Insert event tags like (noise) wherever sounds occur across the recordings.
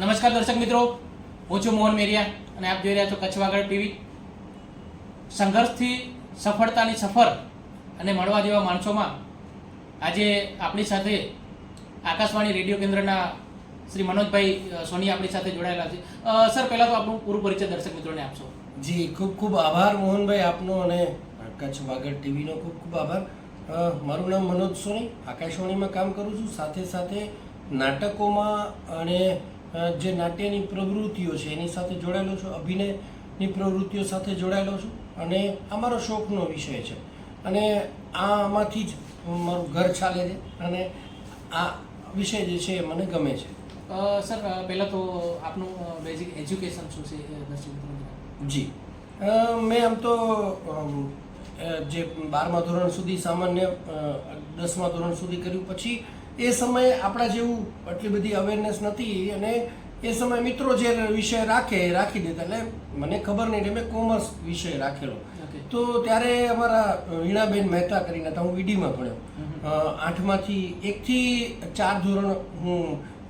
નમસ્કાર દર્શક મિત્રો, હું છું મોહન મેરિયા અને આપ જોઈ રહ્યા છો કચ્છ વાગડ ટીવી. સંઘર્ષથી, સફળતાની સફર અને મળવા જેવા માણસોમાં આજે આપણી સાથે આકાશવાણી રેડિયો કેન્દ્રના શ્રી મનોજભાઈ સોની આપણી સાથે જોડાયેલા છે. સર, પહેલાં તો આપણું પૂરું પરિચય દર્શક મિત્રોને આપશો. જી, ખૂબ ખૂબ આભાર મોહનભાઈ આપનો અને કચ્છ વાગડ ટીવીનો ખૂબ ખૂબ આભાર. મારું નામ મનોજ સોની, આકાશવાણીમાં કામ કરું છું. સાથે સાથે નાટકોમાં અને જે નાટ્યની પ્રવૃત્તિઓ છે એની સાથે જોડાયેલો છું અભિનયની પ્રવૃત્તિઓ સાથે જોડાયેલો છું અને આ મારો શોખનો વિષય છે. અને આમાંથી જ મારું ઘર ચાલે છે અને આ વિષય જે છે એ મને ગમે છે. સર પહેલાં તો આપનું બેઝિક એજ્યુકેશન શું છે. જી. મેં આમ તો જે બારમા ધોરણ સુધી સામાન્ય દસમા ધોરણ સુધી કર્યું. પછી એ સમયે આપણા જેવું આટલી બધી અવેરનેસ નથી અને એ સમયે મિત્રો જે વિષય રાખે એ રાખી દેતા એટલે મને ખબર નહીં એટલે મેં કોમર્સ વિષય રાખેલો. તો ત્યારે અમારા વીણાબેન મહેતા કરીને હતા હું વીડીમાં ભણ્યો. આઠમાંથી એકથી ચાર ધોરણ હું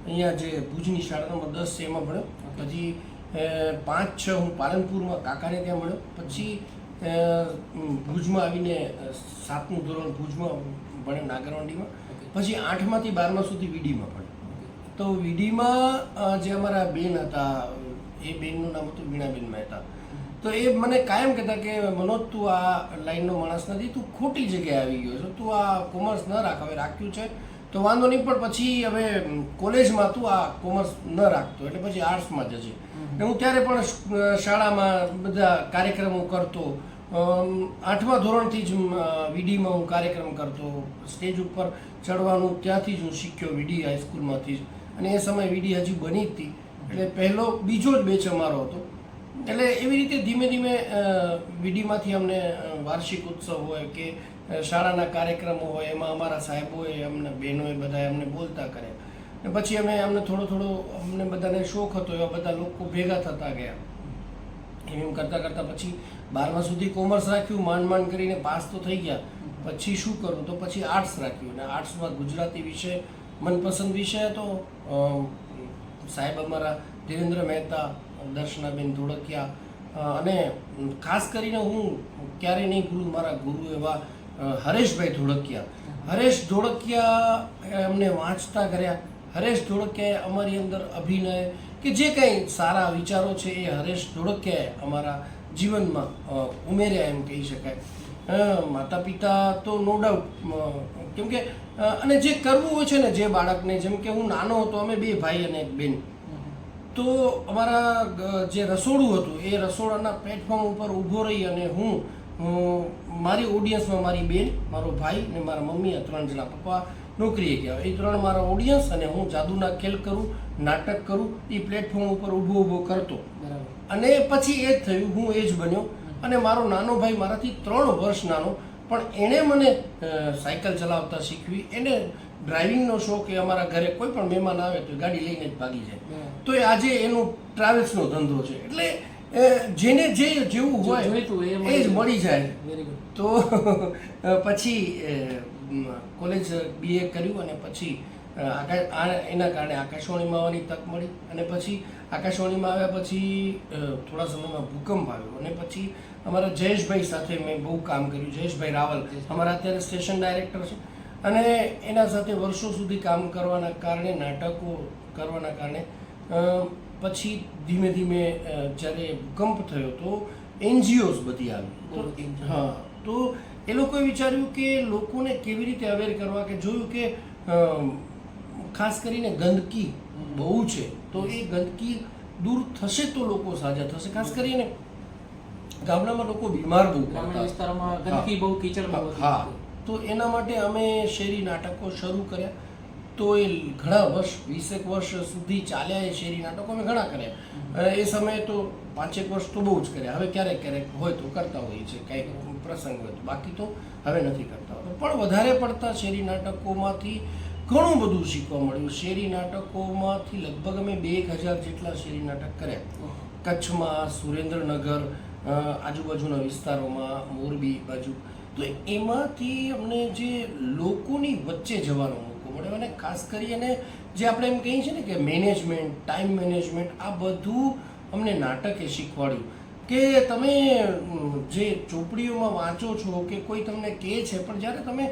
અહીંયા જે ભુજની શાળા નંબર દસ છે એમાં ભણ્યો. પછી પાંચ છ હું પાલનપુરમાં કાકાને ત્યાં ભણ્યો. પછી ભુજમાં આવીને સાતમું ધોરણ ભુજમાં ભણ્યો નાગરવંડીમાં. પછી આઠમાંથી બારમા સુધી વીડીમાં પણ તો વીડીમાં જે અમારા બેન હતા એ બેનનું નામ હતું વીણાબેન મહેતા. તો એ મને કાયમ કહેતા કે મનોજ તું આ લાઈનનો માણસ નથી તું ખોટી જગ્યાએ આવી ગયો છો. તું આ કોમર્સ ન રાખ હવે રાખ્યું છે. તો વાંધો નહીં પણ પછી હવે કોલેજમાં તું આ કોમર્સ ન રાખતો એટલે પછી આર્ટ્સમાં જશે ને હું ત્યારે પણ શાળામાં બધા કાર્યક્રમો કરતો. આઠમા ધોરણથી જ વીડીમાં હું કાર્યક્રમ કરતો. સ્ટેજ ઉપર ચડવાનું ત્યાંથી જ હું શીખ્યો વીડી હાઈસ્કૂલમાંથી જ. અને એ સમયે વીડી હજી બની હતી. એટલે પહેલો, બીજો જ બેચ અમારો હતો. એટલે એવી રીતે ધીમે ધીમે વીડીમાંથી અમને વાર્ષિક ઉત્સવ હોય કે શાળાના કાર્યક્રમો હોય, એમાં અમારા સાહેબોએ અમને, બહેનોએ બધાએ અમને બોલતા કર્યા. ને પછી અમે અમને થોડો થોડો અમને બધાને શોખ હતો, એવા બધા લોકો ભેગા થતા ગયા. એમ કરતાં કરતાં પછી બારમા સુધી કોમર્સ રાખ્યું, માંડ માંડ કરીને પાસ તો થઈ ગયા. પછી શું કરું? તો પછી આર્ટ્સ રાખ્યું. અને આર્ટ્સમાં ગુજરાતી વિષય મનપસંદ વિષય હતો સાહેબ અમારા દેવેન્દ્ર મહેતા, દર્શનાબેન ધોળકિયા અને ખાસ કરીને હું ક્યારેય નહીં ભૂલું મારા ગુરુ એવા હરેશભાઈ ધોળકિયા. હરેશ ધોળકિયા અમને વાંચતા કર્યા. હરેશ ધોળકિયાએ અમારી અંદર અભિનય કે જે કંઈ સારા વિચારો છે એ હરેશ ધોળકિયાએ અમારા જીવનમાં ઉમેર્યા એમ કહી શકાય. માતા પિતા તો નો ડાઉટ કેમ કે અને જે કરવું હોય છે ને જે બાળકને જેમ કે હું નાનો હતો અમે બે ભાઈ અને એક બેન. તો અમારા જે રસોડું હતું એ રસોડાના પ્લેટફોર્મ ઉપર ઊભો રહી અને હું મારી ઓડિયન્સમાં મારી બેન મારો ભાઈ ને મારા મમ્મી આ ત્રણ જણા પપ્પા નોકરીએ ગયા. એ ત્રણ મારા ઓડિયન્સ અને હું જાદુના ખેલ કરું નાટક કરું એ પ્લેટફોર્મ ઉપર ઊભો ઊભો કરતો. બરાબર. અને પછી એ જ થયું હું એ જ બન્યો. અને મારો નાનો ભાઈ મારાથી ત્રણ વર્ષ નાનો પણ એણે મને સાયકલ ચલાવતા શીખવી. એને ડ્રાઇવિંગનો શોખ એ અમારા ઘરે કોઈ પણ મહેમાન આવે તો ગાડી લઈને જ ભાગી જાય. તો એ આજે એનો ટ્રાવેલ્સનો ધંધો છે. એટલે જેને જે જેવું હોય એ જ મળી જાય. તો પછી કોલેજ બીએ કર્યું અને પછી એના કારણે આકાશવાણીમાં આવવાની તક મળી. અને પછી આકાશવાણીમાં આવ્યા પછી થોડા સમયમાં ભૂકંપ આવ્યો. અને પછી અમારા જયેશભાઈ સાથે મેં બહુ કામ કર્યું. જયેશભાઈ રાવલ અમારા અત્યારે સ્ટેશન ડાયરેક્ટર છે. અને એના સાથે વર્ષો સુધી કામ કરવાના કારણે નાટકો કરવાના કારણે પછી ધીમે ધીમે જ્યારે ભૂકંપ થયો તો એનજીઓઝ બધી આવી. હા તો એ લોકોએ વિચાર્યું કે લોકોને કેવી રીતે અવેર કરવા કે જોયું કે ખાસ કરીને ગંદકી બહુ છે. તો એ ગંદકી દૂર થશે તો લોકો સાજા થશે. ખાસ કરીને ગામડામાં લોકો બીમાર બહુ ગ્રામીણ વિસ્તારમાં ગંદકી બહુ કીચડ બહુ હા. તો એના માટે અમે શેરી નાટકો શરૂ કર્યા. તો એ ઘણા વર્ષ વીસેક વર્ષ સુધી ચાલ્યા એ શેરી નાટકો અમે ઘણા કર્યા. એ સમયે તો પાંચેક વર્ષ તો બહુ જ કર્યા. હવે ક્યારેક ક્યારેક હોય તો કરતા હોઈએ છીએ. કંઈક પ્રસંગ હોય તો. બાકી તો હવે નથી કરતા પણ વધારે પડતા શેરી નાટકોમાંથી ઘણું બધું શીખવા મળ્યું. શેરી નાટકોમાંથી લગભગ અમે બે એક હજાર જેટલા શેરી નાટક કર્યા. કચ્છમાં સુરેન્દ્રનગર આજુબાજુના વિસ્તારોમાં, મોરબી બાજુ. તો એમાંથી અમને જે લોકોની વચ્ચે જવાનો મોકો મળ્યો અને ખાસ કરી અને જે આપણે એમ કહીએ છીએ ને કે મેનેજમેન્ટ, ટાઈમ મેનેજમેન્ટ, આ બધું અમને નાટકે શીખવાડ્યું. કે તમે જે ચોપડીઓમાં વાંચો છો કે કોઈ તમને કહે છે, પણ જ્યારે તમે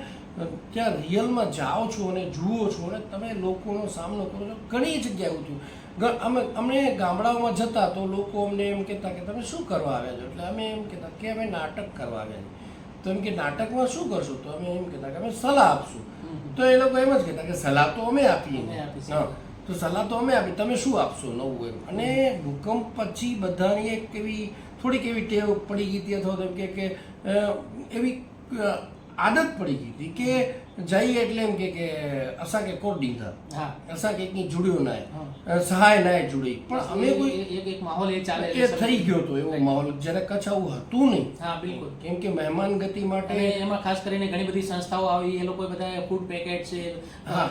ત્યાં રિયલમાં જાઓ છો અને જુઓ છો અને તમે લોકોનો સામનો કરો છો, ઘણી જગ્યાએ થયું. અમે અમે ગામડાઓમાં જતા તો લોકો અમને એમ કહેતા કે તમે શું કરવા આવ્યા છો? એટલે અમે એમ કહેતા કે અમે નાટક કરવા આવ્યા છીએ. તો એમ કે નાટકમાં શું કરશો? તો અમે એમ કહેતા કે અમે સલાહ આપશું. તો એ લોકો એમ જ કહેતા કે સલાહ તો અમે આપીએ હા. તો સલાહ તો અમે આપી તમે શું આપશો નવું એમ? અને ભૂકંપ પછી બધાની એક એવી થોડીક એવી ટેવ પડી ગઈ હતી અથવા તો એમ કે કે એવી આદત પડી ગઈ હતી કે જઈએ એટલે એમ કે કે અસા કે કોડિંગ હા. અસાંકે એકની જુડ્યો નાય સહાય નાય જુડી. પણ અમે કોઈ એક એક માહોલ એ ચાલે એ થઈ ગયો તો એવો માહોલ. જ્યારે કચ્છ આવું હતું નહીં હા બિલકુલ. કેમ કે મહેમાન ગતિ માટે એમાં ખાસ કરીને ઘણી બધી સંસ્થાઓ આવી. એ લોકો બધા ફૂડ પેકેટ છે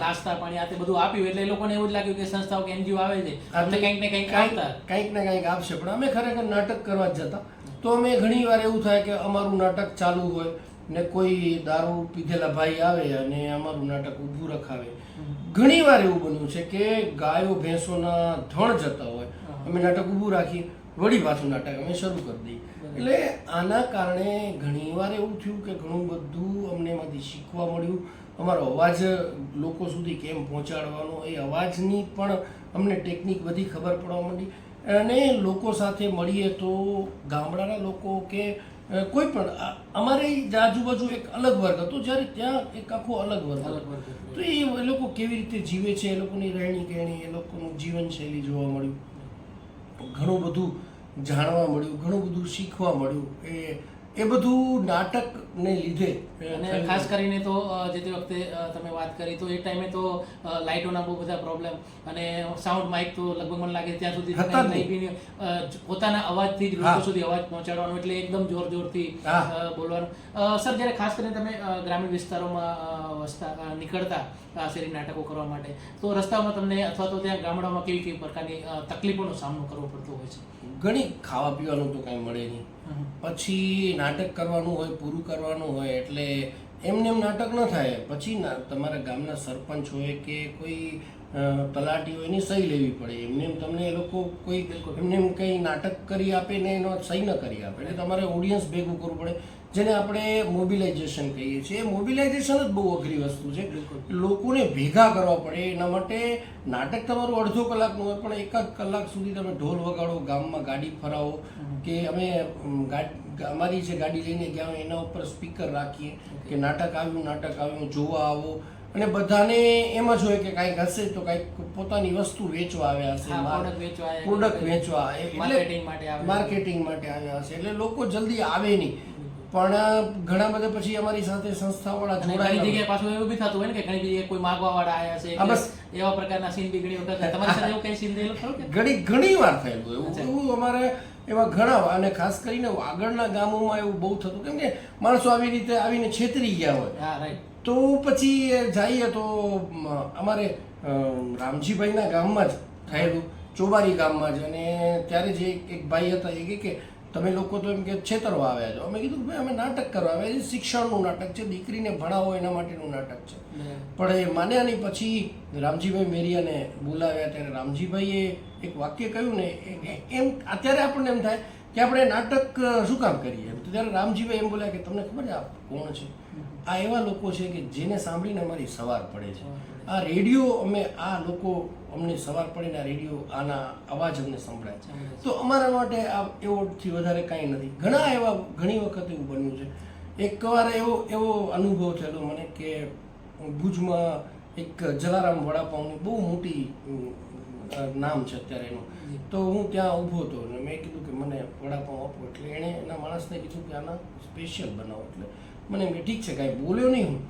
નાસ્તા પાણી આ તે બધું આપ્યું. એટલે એ લોકોને એવું જ લાગ્યું કે સંસ્થાઓ કે એનજીઓ આવે છે. એટલે કંઈક ને કંઈક કાંઈક આવતા કંઈક ને કંઈક આપશે. પણ અમે ખરેખર નાટક કરવા જ જતા. તો અમે ઘણી વાર એવું થાય કે અમારું નાટક ચાલુ હોય. ને કોઈ દારૂ પીધેલા ભાઈ આવે અને અમારું નાટક ઊભું રખાવે. ઘણી વાર એવું બન્યું છે કે ગાયો ભેંસોના ધણ જતા હોય. અમે નાટક ઊભું રાખી વળી પાછું નાટક અમે શરૂ કરી દઈએ. એટલે આના કારણે ઘણીવાર એવું થયું કે ઘણું બધું અમને એમાંથી શીખવા મળ્યું. અમારો અવાજ લોકો સુધી કેમ પહોંચાડવાનો એ અવાજની પણ અમને ટેકનિક બધી ખબર પડવા માંડી. અને લોકો સાથે મળીએ તો ગામડાના લોકો કે કોઈ પણ અમારે આજુબાજુ એક અલગ વર્ગ હતો જ્યારે ત્યાં એક આખો અલગ વર્ગ અલગ વર્ગ તો એ એ લોકો કેવી રીતે જીવે છે એ લોકોની રહેણી કહેણી એ લોકોનું જીવનશૈલી જોવા મળ્યું. ઘણું બધું જાણવા મળ્યું ઘણું બધું શીખવા મળ્યું. એ એ બધું નાટકને લીધે. અને ખાસ કરીને તો જે તે વખતે તમે વાત કરી તો એ ટાઈમે તો લાઇટોના બહુ બધા પ્રોબ્લેમ અને સાઉન્ડ માઇક તો લગભગ મને લાગે ત્યાં સુધી પોતાના અવાજથી જ લોકો સુધી અવાજ પહોંચાડવાનો એટલે એકદમ જોર જોરથી. બોલવાનું. સર જ્યારે ખાસ કરીને તમે ગ્રામીણ વિસ્તારોમાં વસતા નીકળતા શેરી નાટકો કરવા માટે. તો રસ્તામાં તમને અથવા તો ત્યાં ગામડામાં કેવી કેવી પ્રકારની તકલીફોનો સામનો કરવો પડતો હોય છે? ઘણી ખાવા પીવાનું તો કાંઈ મળે નહીં. પછી નાટક કરવાનું હોય પૂરું કરવાનું હોય એટલે એમને એમ નાટક ન થાય. પછી તમારા ગામના સરપંચ હોય કે કોઈ તલાટી હોય એની સહી લેવી પડે. એમને એમ તમને એ લોકો કોઈ એમને એમ કંઈ નાટક કરી આપે ને એનો સહી ન કરી આપે. એટલે તમારે ઓડિયન્સ ભેગું કરવું પડે. જેને આપણે મોબિલાઇઝેશન કહીએ છીએ. મોબિલાઇઝેશન જ બહુ અઘરી વસ્તુ છે. લોકોને ભેગા કરવા પડે. એના માટે નાટક તમારું અડધો કલાકનું હોય પણ એકાદ કલાક સુધી તમે ઢોલ વગાડો ગામમાં ગાડી ફરાવો કે અમે અમારી જે ગાડી લઈને ગયા હોય એના ઉપર સ્પીકર રાખીએ કે નાટક આવ્યું નાટક આવ્યું જોવા આવો. અને બધાને એમ જ હોય કે કાંઈક હશે તો કાંઈક પોતાની વસ્તુ વેચવા આવ્યા હશે. પ્રોડક્ટ વેચવા એટલે. માર્કેટિંગ માટે આવ્યા હશે. એટલે લોકો જલ્દી આવે નહીં. પણ ઘણા બધા પછી અમારી સાથે સંસ્થાવાળા જોડાઈ ઘણી જગ્યાએ પાછું એવું બી થતું હોય ને કે ઘણી જગ્યાએ કોઈ માગવા વાળા આવ્યા છે. એવા પ્રકારના સીન બી ઘણી વખત તમારી સાથે એવું કઈ સીન થયેલું ખરું ઘણી ઘણી વાર થયેલું એવું એવું અમારે એવા ઘણા અને ખાસ કરીને આગળના ગામોમાં એવું બહુ થતું. કેમ કે માણસો આવી રીતે આવીને છેતરી ગયા હોય. હા રાઈટ તો પછી જઈએ તો અમારે રામજીભાઈના ગામમાં જ થયેલું. ચોબારી ગામમાં જ. અને ત્યારે જે એક- એક ભાઈ હતા એ કે તમે લોકો તો એમ કે છેતરવા આવ્યા છો. અમે કીધું ભાઈ અમે નાટક કરવા આવ્યા છે શિક્ષણનું નાટક છે દીકરીને ભણાવો એના માટેનું નાટક છે. પણ એ માન્યા નહીં. પછી રામજીભાઈ મેરિયાને બોલાવ્યા ત્યારે રામજીભાઈએ એક વાક્ય કહ્યું ને એમ અત્યારે આપણને એમ થાય કે આપણે નાટક શું કામ કરીએ? તો ત્યારે રામજીભાઈ એમ બોલ્યા કે તમને ખબર છે આ કોણ છે? આ એવા લોકો છે કે જેને સાંભળીને અમારી સવાર પડે છે. આ રેડિયો અમે આ લોકો અમને સવાર પડીને રેડિયો આના અવાજ અમને સંભળાય છે. તો અમારા માટે આ એવોથી વધારે કાંઈ નથી. ઘણા એવા ઘણી વખત એવું બન્યું છે. એકવાર એવો એવો અનુભવ થયેલો મને કે ભુજમાં એક જલારામ વડાપાઉંની બહુ મોટી નામ છે અત્યારે એનું. તો હું ત્યાં ઊભો હતો અને મેં કીધું કે મને વડાપાઉં આપો એટલે એણે એના માણસને કીધું કે આના સ્પેશિયલ બનાવો. એટલે મને મેં ઠીક છે કાંઈ બોલ્યો નહીં હું.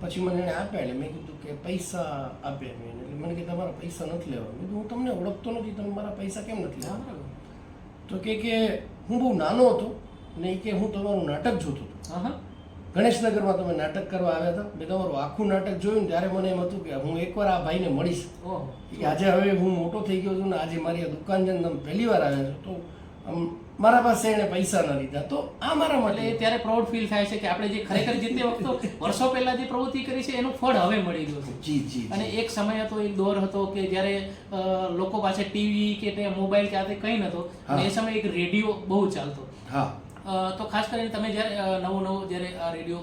પછી મને એણે આપ્યા એટલે મેં કીધું કે પૈસા આપ્યા મેં એટલે મને કે તમારા પૈસા નથી લેવા મેં હું તમને ઓળખતો નથી તમે મારા પૈસા કેમ નથી લેવા તો કે કે હું બહુ નાનો હતો ને એ કે હું તમારું નાટક જોતો હતો. ગણેશનગરમાં તમે નાટક કરવા આવ્યા હતા. મેં તમારું આખું નાટક જોયું ને ત્યારે મને એમ હતું કે હું એકવાર આ ભાઈને મળીશ. કે આજે હવે હું મોટો થઈ ગયો છું ને આજે મારી આ દુકાન છે તમે પહેલી વાર આવ્યા છો. તો આમ મારા પાસે એને પૈસા ન લીધા. તો આ મારા માટે ત્યારે પ્રાઉડ ફીલ થાય છે કે આપણે જે ખરેખર જે તે વખતો વર્ષો પહેલા જે પ્રવૃત્તિ કરી છે એનું ફળ હવે મળી ગયું છે. જી જી અને એક સમય હતો એક દોર હતો કે જ્યારે લોકો પાસે ટીવી કે તે મોબાઈલ કે આ તે કંઈ નતો અને એ સમયે એક રેડિયો બહુ ચાલતો. હા. તો ખાસ કરીને તમે જ્યારે નવું નવું જ્યારે આ રેડિયો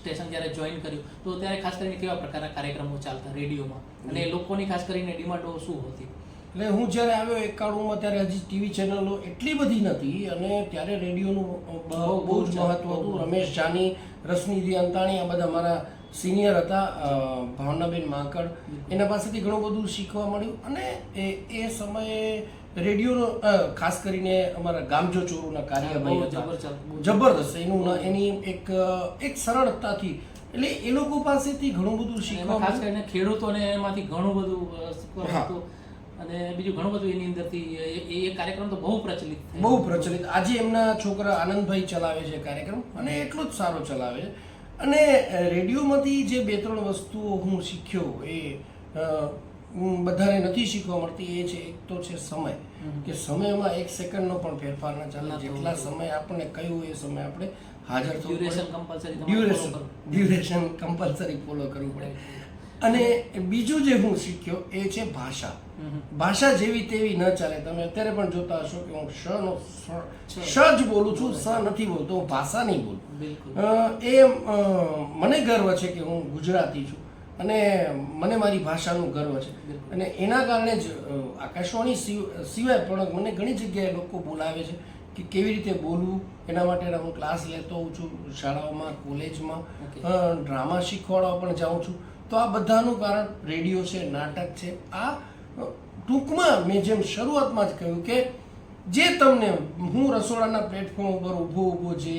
સ્ટેશન જ્યારે જોઈન કર્યું તો ત્યારે ખાસ કરીને કેવા પ્રકારના કાર્યક્રમો ચાલતા રેડિયોમાં? અને લોકોની ખાસ કરીને ડિમાન્ડો શું હતી? એટલે હું જ્યારે આવ્યો એકાણુંમાં ત્યારે હજી ટીવી ચેનલો એટલી બધી નથી અને ત્યારે રેડિયોનું બહુ બહુ જ મહત્વ હતું. રમેશ જાની રશ્મિજી અંતાણી આ બધા મારા સિનિયર હતા ભાવનાબેન માંકડ એના પાસેથી ઘણું બધું શીખવા મળ્યું અને એ એ સમયે રેડિયોનો ખાસ કરીને અમારા ગામજો ચોરોના કાર્યભાઈ જબરદસ્ત એનું એની એક એક સરળતાથી એટલે એ લોકો પાસેથી ઘણું બધું શીખવા ખાસ કરીને ખેડૂતોને એમાંથી ઘણું બધું અને બીજું ઘણું બધું એની અંદરથી એ- એ કાર્યક્રમ તો બહુ પ્રચલિત બહુ પ્રચલિત. આજે એમના છોકરા આનંદભાઈ ચલાવે છે કાર્યક્રમ અને એટલો જ સારો ચલાવે. છે અને રેડિયોમાંથી જે બે ત્રણ વસ્તુઓ હું શીખ્યો એ બધાને નથી શીખવા મળતી એ છે એક તો છે સમય. કે સમયમાં એક સેકન્ડનો પણ ફેરફાર ના ચાલે. જેટલા સમય આપણને કહ્યું એ સમય આપણે હાજર duration compulsory duration duration compulsory follow કરવું પડે. અને બીજું જે હું શીખ્યો એ છે ભાષા. ભાષા જેવી તેવી ન ચાલે. તમે અત્યારે પણ જોતા હશો કે હું શ નો શ- જ બોલું છું સ નથી બોલતો હું ભાષા નહીં બોલું. એ મને ગર્વ છે કે હું ગુજરાતી છું. અને મને મારી ભાષાનું ગર્વ છે. અને એના કારણે જ આકાશવાણી સિવાય પણ મને ઘણી જગ્યાએ લોકો બોલાવે છે કે કેવી રીતે બોલવું. એના માટેના હું ક્લાસ લેતો હોઉં છું શાળાઓમાં કોલેજમાં. ડ્રામા શીખવાડવા પણ જાઉં છું. તો આ બધાનું કારણ રેડિયો છે નાટક છે. આ ટૂંકમાં મેં જેમ શરૂઆતમાં જ કહ્યું કે જે તમને હું રસોડાના પ્લેટફોર્મ ઉપર ઊભો ઊભો જે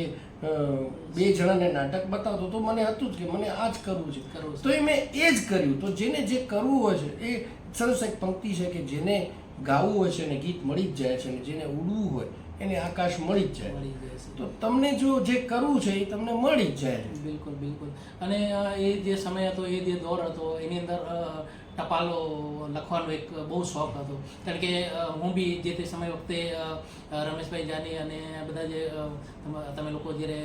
બે જણાને નાટક બતાવતો તો મને હતું જ કે મને આ જ કરવું છે. કરવું તો એ મેં એ જ કર્યું. તો જેને જે કરવું હોય છે એ સરસ એક પંક્તિ છે કે જેને ગાવું હોય છે ને ગીત મળી જ જાય છે અને જેને ઉડવું હોય એને આકાશ મળી જ જાય. મળી જાય છે. તો તમને જો જે કરવું છે એ તમને મળી જ જાય. બિલકુલ બિલકુલ. અને એ જે સમય હતો એ જે દોર હતો એની અંદર ટપાલો લખવાનો એક બહુ શોખ હતો. કારણ કે હું બી જે તે સમય વખતે રમેશભાઈ જાની અને બધા જે તમે લોકો જ્યારે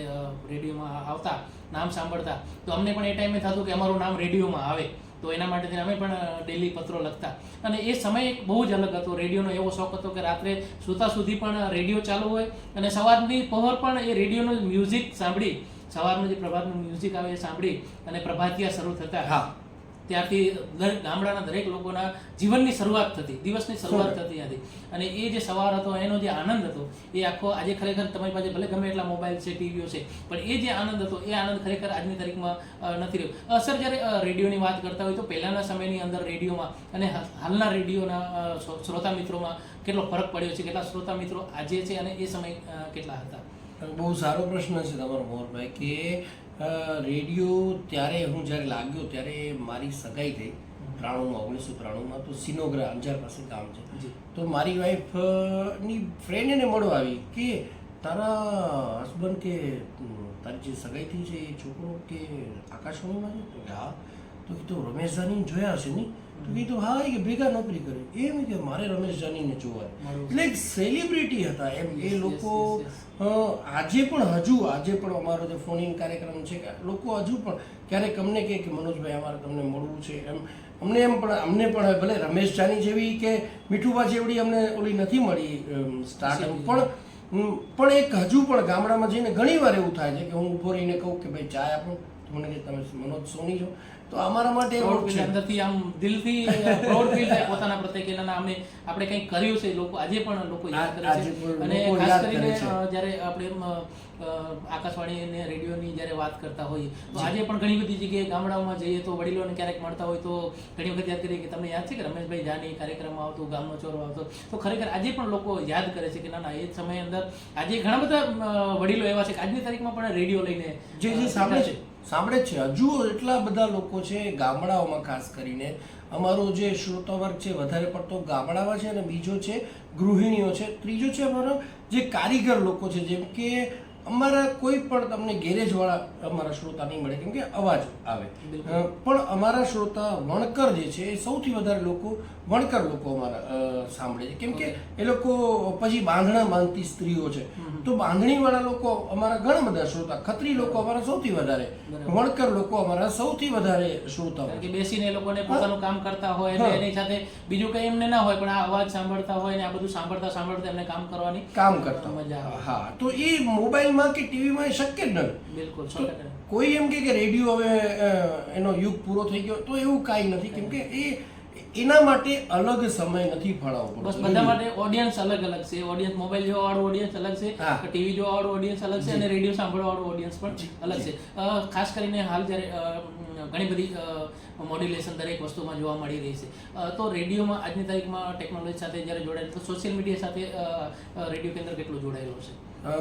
રેડિયોમાં આવતા નામ સાંભળતા તો અમને પણ એ ટાઈમે થતું કે અમારું નામ રેડિયોમાં આવે. તો એના માટે અમે પણ ડેલી પત્રો લખતા. અને એ સમય એક બહુ જ અલગ હતો. રેડિયોનો એવો શોખ હતો કે રાત્રે સૂતા સુધી પણ રેડિયો ચાલુ હોય અને સવારની પહોર પણ એ રેડિયોનું મ્યુઝિક સાંભળી. સવારનું જે પ્રભાતનું મ્યુઝિક આવે એ સાંભળી અને પ્રભાતિયા શરૂ થતા. ત્યારથી દરેક ગામડાના દરેક લોકોના જીવનની શરૂઆત થતી દિવસની શરૂઆત થતી હતી અને એ જે સવાર હતો એનો જે આનંદ હતો એ આખો આજે ખરેખર તમારી પાસે ભલે ગમે એટલા મોબાઈલ છે ટીવીઓ છે પણ એ જે આનંદ હતો એ આનંદ ખરેખર આજની તારીખમાં નથી રહ્યો. અસર જ્યારે રેડિયોની વાત કરતા હોય તો પહેલાના સમયની અંદર રેડિયોમાં અને હાલના રેડિયોના શ્રોતા મિત્રોમાં કેટલો ફરક પડ્યો છે કેટલા શ્રોતા મિત્રો આજે છે અને એ સમય કેટલા હતા? બહુ સારો પ્રશ્ન છે તમારો મોહનભાઈ કે રેડિયો ત્યારે હું જ્યારે લાગ્યો ત્યારે મારી સગાઈ થઈ. ત્રાણુંમાં ઓગણીસો ત્રાણુંમાં તો સિનોગ્રા અંજાર પાસે ગામ છે. તો મારી વાઈફની ફ્રેન્ડ એને મળવા આવી કે તારા હસબન્ડ કે તારી જે સગાઈ થઈ છે એ છોકરો કે આકાશવાણીમાં છે? તો એ હા. તો કીધું રમેશ જોયા હશે નહીં તો કીધું હા એ કે ભેગા નોકરી કરે. એમ કે મારે રમેશ જાનીને જોવા એટલે એક સેલિબ્રિટી હતા એમ. એ લોકો આજે પણ હજુ આજે પણ અમારો જે ફોન ઇન કાર્યક્રમ છે કે લોકો હજુ પણ ક્યારેક અમને કહે કે મનોજભાઈ અમારે તમને મળવું છે. એમ. અમને એમ પણ અમને પણ ભલે રમેશ જાની જેવી કે મીઠુબા જેવડી અમને ઓલી નથી મળી સ્ટાર્ટઅપ પણ પણ એક હજુ પણ ગામડામાં જઈને ઘણી વાર એવું થાય છે કે હું ઊભો રહીને કહું કે ભાઈ ચા આપો. તો મને કે તમે મનોજ સોની છો. તો અમારા માટે એવું છે. અંદરથી આમ દિલથી પ્રાઉડ ફીલ થાય પોતાના પ્રત્યે કે ના અમે આપણે કંઈક કર્યું છે લોકો આજે પણ લોકો યાદ કરે છે. અને ખાસ કરીને જ્યારે આપણે આકાશવાણી અને રેડિયોની જ્યારે વાત કરતા હોઈએ તો આજે પણ ઘણી બધી જગ્યાએ ગામડાઓમાં જઈએ તો વડીલોને ક્યારેક મળતા હોય તો ઘણી વખત યાદ કરીએ કે તમને યાદ છે કે રમેશભાઈ જાની કાર્યક્રમ આવતો ગામનો ચોરો આવતો? તો ખરેખર આજે પણ લોકો યાદ કરે છે કે ના ના એ સમય અંદર આજે ઘણા બધા વડીલો એવા છે કે આજની તારીખમાં પણ રેડિયો લઈને જે જે સાંભળે છે. સાંભળે છે. હજુ એટલા બધા લોકો છે ગામડાઓમાં ખાસ કરીને. અમારો જે શ્રોતા વર્ગ છે વધારે પડતો ગામડામાં છે અને બીજો છે ગૃહિણીઓ છે. ત્રીજો છે અમારો જે કારીગર લોકો છે જેમ કે અમારા કોઈ પણ તમને ગેરેજવાળા અમારા શ્રોતા નહીં મળે કેમ કે અવાજ આવે. પણ અમારા શ્રોતા વણકર જે છે એ સૌથી વધારે લોકો વણકર લોકો અમારા સાંભળે છે. કેમ કે એ લોકો પછી બાંધણા બાંધતી સ્ત્રીઓ છે. તો બાંધણીવાળા લોકો અમારા ઘણા બધા શ્રોતા ખત્રી લોકો અમારા સૌથી વધારે. વણકર લોકો અમારા સૌથી વધારે શ્રોતા કે બેસીને લોકોને પોતાનું કામ કરતા હોય એટલે એની સાથે બીજું કંઈ એમને ના હોય પણ આ અવાજ સાંભળતા હોય ને આ બધું સાંભળતા સાંભળતા એમને કામ કરવાની કામ કરતા મજા આવે. હા. તો એ મોબાઈલમાં કે ટીવીમાં શક્ય જ નથી. બિલકુલ કોઈ એમ કે કે રેડિયો હવે એનો યુગ પૂરો થઈ ગયો તો એવું કાંઈ નથી. કેમ કે એ એના માટે અલગ સમય નથી ફાળવવો બસ બધા માટે ઓડિયન્સ અલગ અલગ છે. ઓડિયન્સ મોબાઈલ જોવા વાળું ઓડિયન્સ અલગ છે. ટીવી જોવા વાળું ઓડિયન્સ અલગ છે અને રેડિયો સાંભળવા વાળું ઓડિયન્સ પણ અલગ છે. ખાસ કરીને હાલ જ્યારે ઘણી બધી મોડ્યુલેશન દરેક વસ્તુમાં જોવા મળી રહી છે. તો રેડિયોમાં આજની તારીખમાં ટેકનોલોજી સાથે જ્યારે જોડાયેલ તો સોશિયલ મીડિયા સાથે રેડિયો કેન્દ્ર કેટલું જોડાયેલું છે?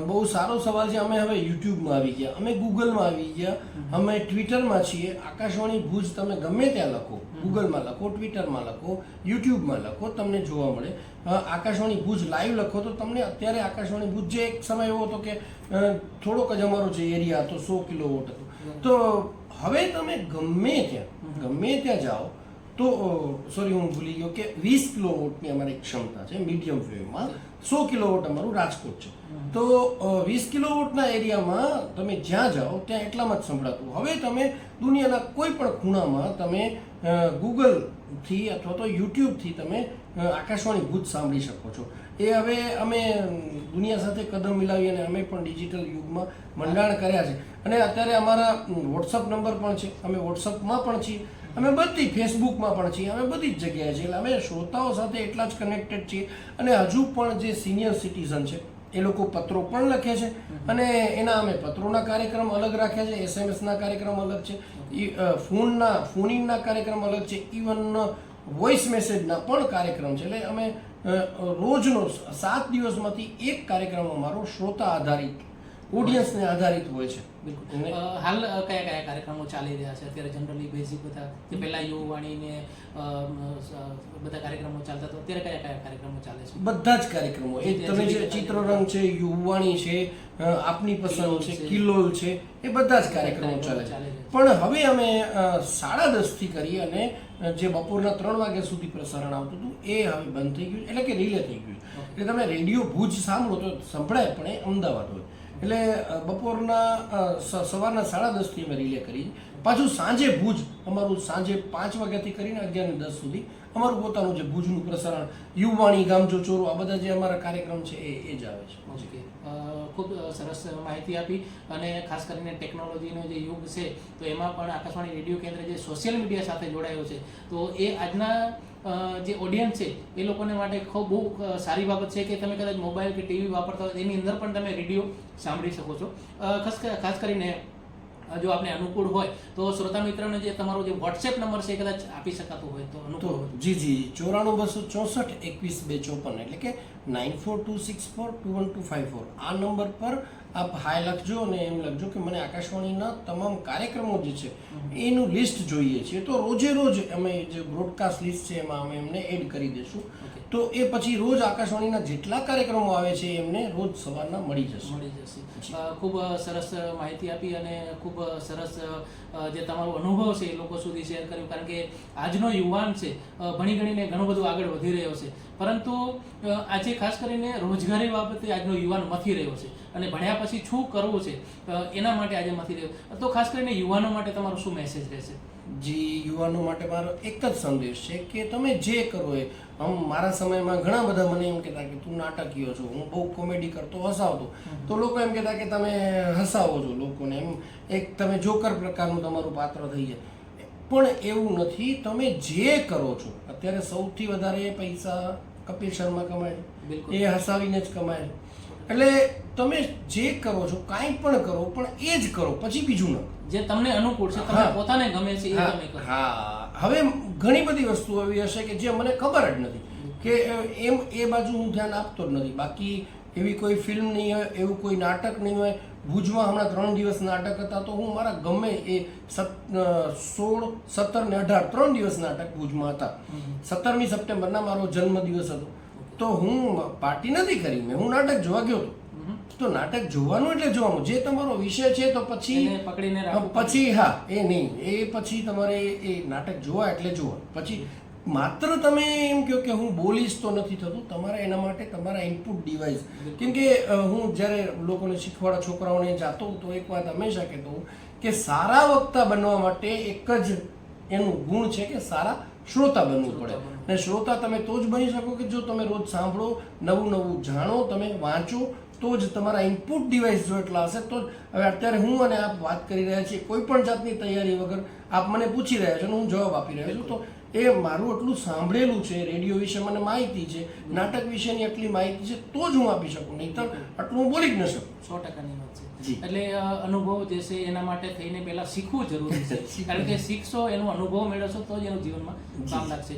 બહુ સારો સવાલ છે. અમે હવે યુટ્યુબમાં આવી ગયા. અમે ગૂગલમાં આવી ગયા. અમે ટ્વિટરમાં છીએ. આકાશવાણી ભુજ તમે ગમે ત્યાં લખો. ગૂગલમાં લખો ટ્વિટરમાં લખો યુટ્યુબમાં લખો તમને જોવા મળે. આકાશવાણી ભુજ લાઈવ લખો તો તમને અત્યારે આકાશવાણી ભુજ જે એક સમય એવો હતો કે થોડોક જ અમારો જે એરિયા હતો સો કિલો વોટ હતો. તો હવે તમે ગમે ત્યાં ગમે ત્યાં જાઓ તો સોરી હું ભૂલી ગયો કે વીસ કિલો વોટની અમારી ક્ષમતા છે મીડિયમ વેવમાં સો કિલો વોટ અમારું રાજકોટ છે. તો વીસ કિલો વોટના એરિયામાં તમે જ્યાં જાઓ ત્યાં એટલામાં જ સંભળાતું. હવે તમે દુનિયાના કોઈ પણ ખૂણામાં તમે ગૂગલથી અથવા તો યુટ્યુબથી તમે આકાશવાણી ભૂત સાંભળી શકો છો. એ હવે અમે દુનિયા સાથે કદમ મિલાવી અને અમે પણ ડિજિટલ યુગમાં મંડાણ કર્યા છે. અને અત્યારે અમારા વોટ્સઅપ નંબર પણ છે. અમે વોટ્સઅપમાં પણ છીએ. અમે બધી ફેસબુકમાં પણ છીએ. અમે બધી જ જગ્યાએ છીએ. એટલે અમે શ્રોતાઓ સાથે એટલા જ કનેક્ટેડ છીએ. અને હજુ પણ જે સિનિયર સિટીઝન છે, એ લોકો પત્રો પણ લખે છે. અને એના અમે પત્રોના કાર્યક્રમ અલગ રાખ્યા છે એસએમએસના કાર્યક્રમ અલગ છે ફોનના, ફોનિંગના કાર્યક્રમ અલગ છે ઇવન વોઇસ મેસેજના પણ કાર્યક્રમ છે. એટલે અમે રોજનો સાત દિવસમાંથી એક કાર્યક્રમ અમારો શ્રોતા આધારિત ઓડિયન્સને આધારિત હોય છે. બિલકુલ. હાલ કયા કયા કાર્યક્રમો ચાલી રહ્યા છે? અત્યારે જનરલી બેઝિક બધા જે પહેલા યુવાણી ને અ, અ, બધા કાર્યક્રમો ચાલતા તો અત્યારે કયા કયા કાર્યક્રમો ચાલે છે? બધા જ કાર્યક્રમો. એ તમે જે ચિત્રરંગ છે યુવાણી છે આપની પસંદ છે. કિલ્લોલ છે એ બધા જ કાર્યક્રમો ચાલે છે. પણ હવે અમે સાડા દસથી કરી અને જે બપોરના ત્રણ વાગ્યા સુધી પ્રસારણ આવતું હતું એ હવે બંધ થઈ ગયું એટલે કે રિલે થઈ ગયું એટલે તમે રેડિયો ભુજ સાંભળો તો સંભળાય પણ એ અમદાવાદ હોય. એટલે બપોરના સવારના સાડા દસથી અમે રિલે કરી. પાછું સાંજે ભુજ, અમારું સાંજે પાંચ વાગ્યાથી કરીને અગિયાર ને દસ સુધી અમારું પોતાનું જે ભુજનું પ્રસારણ, યુવાણી, ગામજો ચોરો, આ બધા જે અમારા કાર્યક્રમ છે એ એ જ આવે છે. ઓકે. ખૂબ સરસ માહિતી આપી અને ખાસ કરીને ટેકનોલોજીનો જે યુગ છે, તો એમાં પણ આકાશવાણી રેડિયો કેન્દ્ર જે સોશિયલ મીડિયા સાથે જોડાયો છે, તો એ આજના જે ઓડિયન્સ છે, એ લોકોને માટે ખૂબ બહુ સારી બાબત છે કે તમે કદાચ મોબાઈલ કે ટીવી વાપરતા હોય એની અંદર પણ તમે રેડિયો સાંભળી શકો છો. ખાસ ખાસ કરીને જો આપણે અનુકૂળ હોય તો શ્રોતા મિત્રોને જે તમારો જે વોટ્સએપ નંબર છે કદાચ આપી શકાતું હોય તો તો અનુકૂળ જી જી. ચોરાણું બસો ચોસઠ એકવીસ બે ચોપન એટલે કે nine four two six four two one two five four આ નંબર પર આપ હાય લખજો અને એમ લખજો કે મને આકાશવાણીના તમામ કાર્યક્રમો જે છે એનું લિસ્ટ જોઈએ છે તો રોજે રોજ અમે જે બ્રોડકાસ્ટ લિસ્ટ છે એમાં અમે એમને એડ કરી દઈશું તો એ પછી રોજ આકાશવાણીના જેટલા કાર્યક્રમો આવે છે એમને રોજ સવારના મળી જશે મળી જશે ખૂબ સરસ માહિતી આપી અને ખૂબ સરસ જે તમારો અનુભવ છે એ લોકો સુધી શેર કર્યો કારણ કે આજનો યુવાન છે ભણી ગણીને ઘણું બધું આગળ વધી રહ્યો છે પરંતુ અ, આજે ખાસ કરીને રોજગારી બાબતે આજનો યુવાન મથી રહ્યો છે અને ભણ્યા પછી શું કરવું છે એના માટે આજે મથી રહ્યો તો ખાસ કરીને યુવાનો માટે તમારો શું મેસેજ રહેશે? જી યુવાનો માટે મારો એક જ સંદેશ છે કે તમે જે કરો એ આમ મારા સમયમાં ઘણા બધા મને એમ કહેતા કે તું નાટકીય છો હું બહુ કોમેડી કરતો હસાવતો તો લોકો એમ કહેતા કે તમે હસાવો છો લોકોને એમ એક તમે જોકર પ્રકારનું તમારું પાત્ર થઈ જાય. પણ એવું નથી તમે જે કરો છો અત્યારે સૌથી વધારે પૈસા કપિલ શર્મા કમાય એ હસાવીને જ કમાય. એટલે તમે જે કરો છો કાંઈ પણ કરો પણ એ જ કરો પછી બીજું ન જે તમને અનુકૂળ છે તમને પોતાને ગમે છે એ તમે કરો. હા. હવે ઘણી બધી વસ્તુઓ એવી હશે કે જે મને ખબર જ નથી. કે એમ એ બાજુ હું ધ્યાન આપતો જ નથી. બાકી એવી કોઈ ફિલ્મ નહીં હોય એવું કોઈ નાટક નહીં હોય ભુજમાં હમણાં ત્રણ દિવસ નાટક હતા તો હું મારા ગમે એ સોળ સત્તર ને અઢાર ત્રણ દિવસ નાટક ભુજમાં હતા. સત્તરમી સપ્ટેમ્બરના મારો જન્મદિવસ હતો. તો હું પાર્ટી નથી કરી મેં. હું નાટક જોવા ગયો હતો. તો નાટક જોવાનું એટલે જોવાનું. જે તમારો વિષય છે તો પછી પકડીને પછી હા એ નહીં. એ પછી તમારે એ નાટક જોવા એટલે જોવા પછી માત્ર તમે એમ કહો કે હું બોલીશ તો નથી થતું તમારે એના માટે તમારા ઇનપુટ ડિવાઇસ કેમ કે હું જ્યારે લોકોને શીખવાડા છોકરાઓને જાતો તો એક વાત હંમેશા કહેતો કે સારા વક્તા બનવા માટે એક જ એનું ગુણ છે કે સારા શ્રોતા બનવું પડે. અને શ્રોતા તમે તો જ બની શકો કે જો તમે રોજ સાંભળો નવું નવું જાણો તમે વાંચો તો જ તમારા ઇનપુટ ડિવાઇસ જો એટલા હશે તો હવે અત્યારે હું અને આપ વાત કરી રહ્યા છીએ કોઈ પણ જાતની તૈયારી વગર આપ મને પૂછી રહ્યા છો અને હું જવાબ આપી રહ્યો છું. તો એ મારું એટલું સાંભળેલું છે રેડિયો વિશે મને માહિતી છે નાટક વિશેની આટલી માહિતી છે તો જ હું આપી શકું. નહીંતર આટલું હું બોલી જ ન શકું. સો ટકાની વાત છે. એટલે અનુભવ જે છે એના માટે થઈને પહેલા શીખવું જરૂરી છે. (laughs) કારણ કે શીખશો એનો અનુભવ મેળવશો તો જ એનું જીવનમાં કામ લાગશે.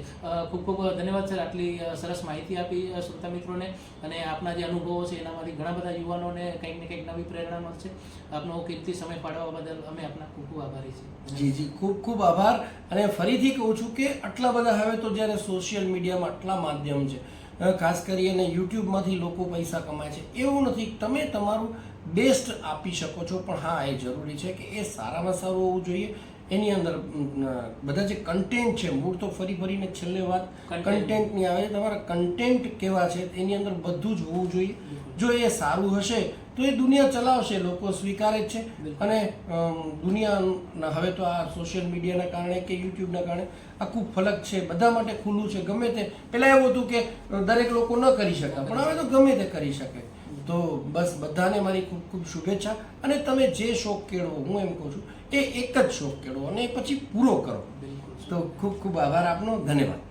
ખૂબ ખૂબ ધન્યવાદ સર આટલી સરસ માહિતી આપી શ્રોતા મિત્રોને. અને આપના જે અનુભવો છે એનામાંથી ઘણા બધા યુવાનોને કંઈક ને કંઈક નવી પ્રેરણા મળશે. આપનો કિંમતી સમય પાડવા બદલ અમે આપના ખૂબ ખૂબ આભારી છીએ. જી જી. ખૂબ ખૂબ આભાર. અને ફરીથી કહું છું કે આટલા બધા હવે તો જ્યારે સોશિયલ મીડિયામાં આટલા માધ્યમ છે ખાસ કરીને યુટ્યુબમાંથી લોકો પૈસા કમાય છે એવું નથી. તમે તમારું બેસ્ટ આપી શકો છો. પણ હા એ જરૂરી છે કે એ સારામાં સારું હોવું જોઈએ. એની અંદર બધા જે કન્ટેન્ટ છે મૂળ તો ફરી ફરીને છેલ્લે વાત. કન્ટેન્ટની આવે છે. તમારા કન્ટેન્ટ કેવા છે એની અંદર બધું જ હોવું જોઈએ. જો એ સારું હશે તો એ દુનિયા ચલાવશે લોકો સ્વીકારે જ છે. અને દુનિયાના હવે તો આ સોશિયલ મીડિયાના કારણે કે યુટ્યુબના કારણે આખું ફલક છે બધા માટે ખુલ્લું છે ગમે તે. પહેલાં એવું હતું કે દરેક લોકો ન કરી શકતા પણ હવે તો ગમે તે કરી શકે. તો બસ બધાને મારી ખૂબ ખૂબ શુભેચ્છા. અને તમે જે શોખ કેળવો હું એમ કહું છું એ એક જ શોખ કેળવો અને એ પછી પૂરો કરો. તો ખૂબ ખૂબ આભાર આપનો. ધન્યવાદ.